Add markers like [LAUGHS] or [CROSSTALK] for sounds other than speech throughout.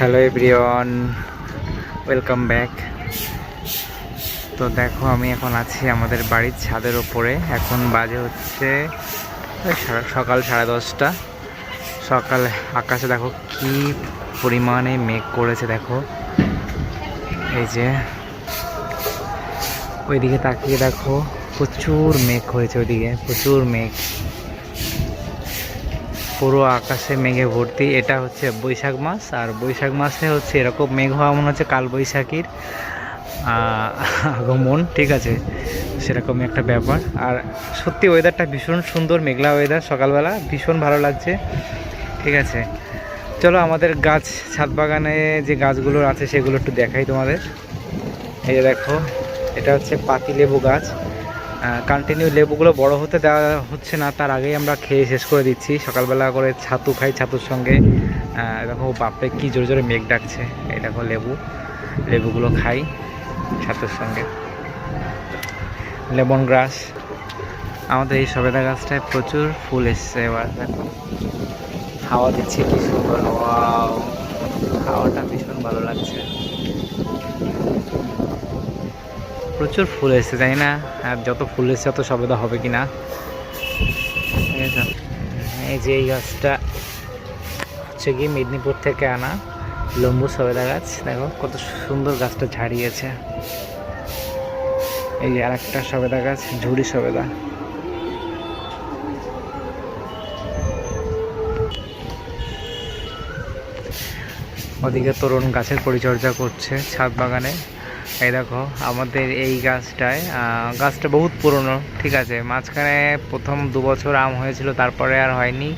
Hello everyone, welcome back. তো দেখো, আমি এখন আছি আমাদের বাড়ির ছাদের ওপরে। এখন বাজে হচ্ছে সকাল সাড়ে দশটা। সকাল আকাশে দেখো কি পরিমাণে মেঘ করেছে, দেখো। এই যে, ওইদিকে তাকিয়ে দেখো, প্রচুর মেঘ হয়েছে ওইদিকে, প্রচুর মেঘ। পুরো আকাশে মেঘে ভর্তি। এটা হচ্ছে বৈশাখ মাস, আর বৈশাখ মাসে হচ্ছে এরকম মেঘ হওয়া মনে হচ্ছে কাল বৈশাখীর আগমন, ঠিক আছে? সেরকমই একটা ব্যাপার। আর সত্যি ওয়েদারটা ভীষণ সুন্দর, মেঘলা ওয়েদার সকালবেলা, ভীষণ ভালো লাগছে, ঠিক আছে? চলো আমাদের গাছ, ছাদ বাগানে যে গাছগুলো আছে সেগুলো একটু দেখাই তোমাদের। এই দেখো, এটা হচ্ছে পাতি লেবু গাছ। কন্টিনিউ লেবুগুলো বড় হতে দেওয়া হচ্ছে না, তার আগেই আমরা খেয়ে শেষ করে দিচ্ছি। সকালবেলা করে ছাতু খাই ছাতুর সঙ্গে। দেখো, বাপরে, কি জোরে জোরে মেঘ ডাকছে। এই দেখো, লেবু। লেবুগুলো খাই ছাতুর সঙ্গে। Lemon grass. আমাদের এই সবেদা গাছটায় প্রচুর ফুল এসছে এবার, দেখো। হাওয়া দিচ্ছে কি সুন্দর। ওয়াও হাওয়াটা ভীষণ ভালো লাগছে। প্রচুর ফুল এসেছে, জানি না, আর যত ফুল এসেছে তত সবেদা হবে কি না। এই যে, এই গাছটা হচ্ছে কি মেদিনীপুর থেকে আনা লম্বু সবেদা গাছ। দেখো, কত সুন্দর গাছটা ঝাড়িয়েছে। এই যে আরেকটা সবেদা গাছ, ঝুড়ি সবেদা। ওদিকে তরুণ গাছের পরিচর্যা করছে ছাদ বাগানে। এই দেখো, আমাদের এই গাছটায় গাছটা বহুত পুরনো, ঠিক আছে? মাঝখানে প্রথম দু বছর আম হয়েছিল, তারপরে আর হয়নি।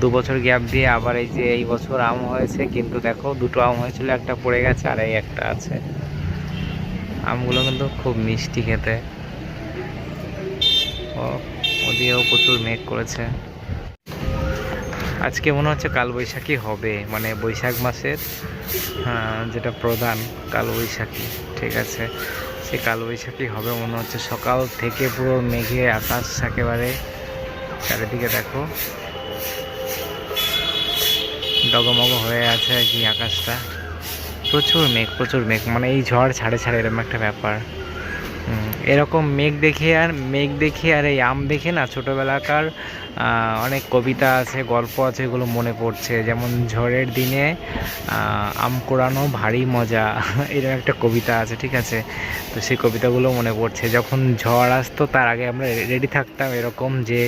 দু বছর গ্যাপ দিয়ে আবার এই যে এই বছর আম হয়েছে, কিন্তু দেখো, দুটো আম হয়েছিল, একটা পড়ে গেছে আর এই একটা আছে। আমগুলো কিন্তু খুব মিষ্টি খেতে। ও, ওদিকেও প্রচুর মেঘ করেছে। আজকে মনে হচ্ছে কালবৈশাখী হবে মানে বৈশাখ মাসের হ্যাঁ, যেটা প্রধান কালবৈশাখী ঠিক আছে? সে কালবৈশাখী হবে মনে হচ্ছে সকাল থেকে পুরো মেঘে আকাশ একেবারে চারিদিকে দেখো ডগমগ হয়ে আছে আর কি আকাশটা। প্রচুর মেঘ প্রচুর মেঘ মানে এই ঝড় ছাড়ে ছাড়ে এরকম একটা ব্যাপার। এরকম মেঘ দেখে আর, মেঘ দেখে আর এই আম দেখে না ছোটোবেলাকার অনেক কবিতা আছে, গল্প আছে, এগুলো মনে পড়ছে। যেমন ঝড়ের দিনে আম কোড়ানো ভারী মজা, [LAUGHS] এরকম একটা কবিতা আছে, ঠিক আছে? তো সেই কবিতাগুলো মনে পড়ছে। যখন ঝড় আসতো, তার আগে আমরা রেডি থাকতাম এরকম যে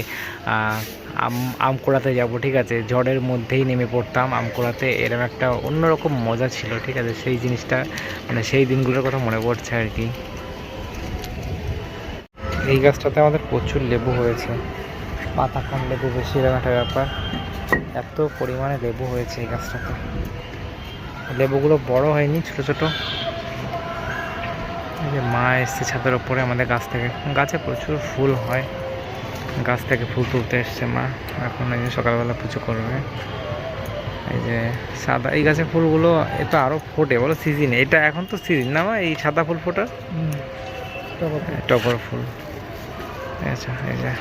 আম আম কোড়াতে যাব, ঠিক আছে? ঝড়ের মধ্যেই নেমে পড়তাম আম কোড়াতে, এরকম একটা অন্যরকম মজা ছিল, ঠিক আছে? সেই জিনিসটা মানে সেই দিনগুলোর কথা মনে পড়ছে আর কি। এই গাছটাতে আমাদের প্রচুর লেবু হয়েছে। পাতা কম লেবু বেশি এরকম একটা ব্যাপার। এত পরিমাণে লেবু হয়েছে এই গাছটাতে। লেবুগুলো বড় হয়নি ছোট ছোট। এই যে মা এসছে ছাদের ওপরে আমাদের গাছ থেকে। গাছে প্রচুর ফুল হয়। গাছ থেকে ফুল তুলতে এসছে মা। এখন এই যে সকালবেলা পুজো করবে। এই যে সাদা এই গাছের ফুলগুলো এ তো আরও ফোটে বলো সিজনে। এটা এখন তো সিজন না মা? এই সাদা ফুল ফোটা টগর ফুল। আচ্ছা এই যে।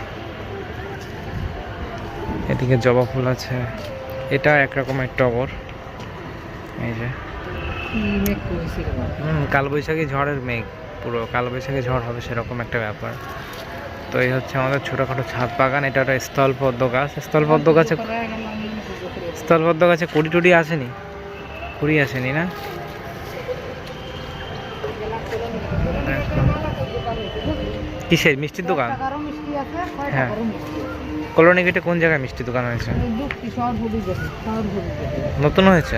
এদিকে জবা ফুল আছে। এটা এক রকমের টগর এই যে। হুম কালবৈশাখী ঝড়ের মেঘ। পুরো কালবৈশাখী ঝড় হবে সেরকম একটা ব্যাপার। তো এই হচ্ছে আমাদের ছোটোখাটো ছাদ বাগান। এটা একটা স্থলপদ্ম গাছ। স্থলপদ্ম গাছে স্থলপদ্ম গাছে কুড়ি টুড়ি আসেনি? কুড়ি আসেনি না? কিসের? মিষ্টির দোকান? হ্যাঁ। কলোনি গেটে কোন জায়গায় মিষ্টি দোকান হয়েছে? নতুন হয়েছে?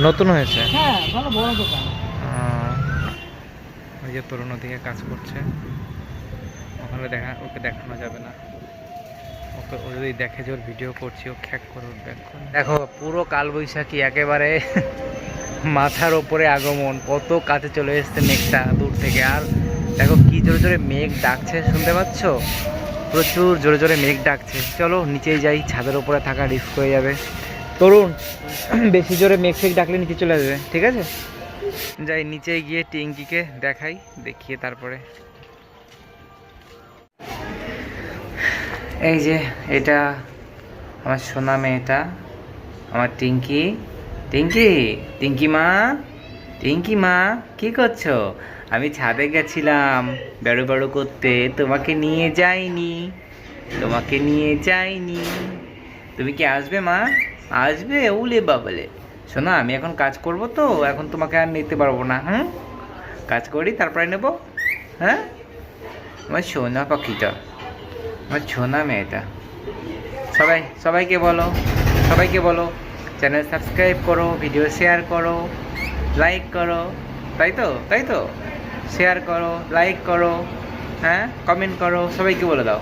নতুন হয়েছে? হ্যাঁ ওই যে তরুণ দিকে কাজ করছে। ওখানে দেখা ওকে দেখানো যাবে না। ওকে ও যদি দেখে যে ওর ভিডিও করছি ও খ্যাক করে উঠবে। দেখো পুরো কালবৈশাখী একেবারে [LAUGHS] মাথার ওপরে আগমন। কত কাছে চলে এসছে নেকটা দূর থেকে। আর দেখো কি জোরে জোরে মেঘ ডাকছে, শুনতে পাচ্ছ? প্রচুর জোরে জোরে মেঘ ডাকছে। চলো, নিচেই যাই, ছাদের ওপরে থাকা রিস্ক হয়ে যাবে। তরুণ, [CLEARS THROAT] বেশি জোরে মেঘ ফেক ডাকলে নিচে চলে যাবে ঠিক আছে? যাই নিচে গিয়ে টিঙ্কিকে দেখাই, দেখিয়ে তারপরে। এই যে, এটা আমার সোনা মেয়েটা, আমার টিঙ্কি। টিঙ্কি টিঙ্কি মা টিঙ্কি মা, কি করছ? আমি ছাদে গেছিলাম বেড়ো বেড়ো করতে। তোমাকে নিয়ে যাইনি, তোমাকে নিয়ে যাইনি। তুমি কি আসবে মা? আসবে উলে বাবলে। শোনো, আমি এখন কাজ করব তো, এখন তোমাকে আর নিতে পারব না হ্যাঁ কাজ করি, তারপরে নেব হ্যাঁ? আমার সোনা পাখিটা, আমার সোনা মেয়েটা। সবাই, সবাইকে বলো সবাইকে বলো, চ্যানেল সাবস্ক্রাইব করো, ভিডিও শেয়ার করো, লাইক করো, তাই তো তাই তো? শেয়ার করো লাইক করো হ্যাঁ? কমেন্ট করো সবাইকে বলে দাও।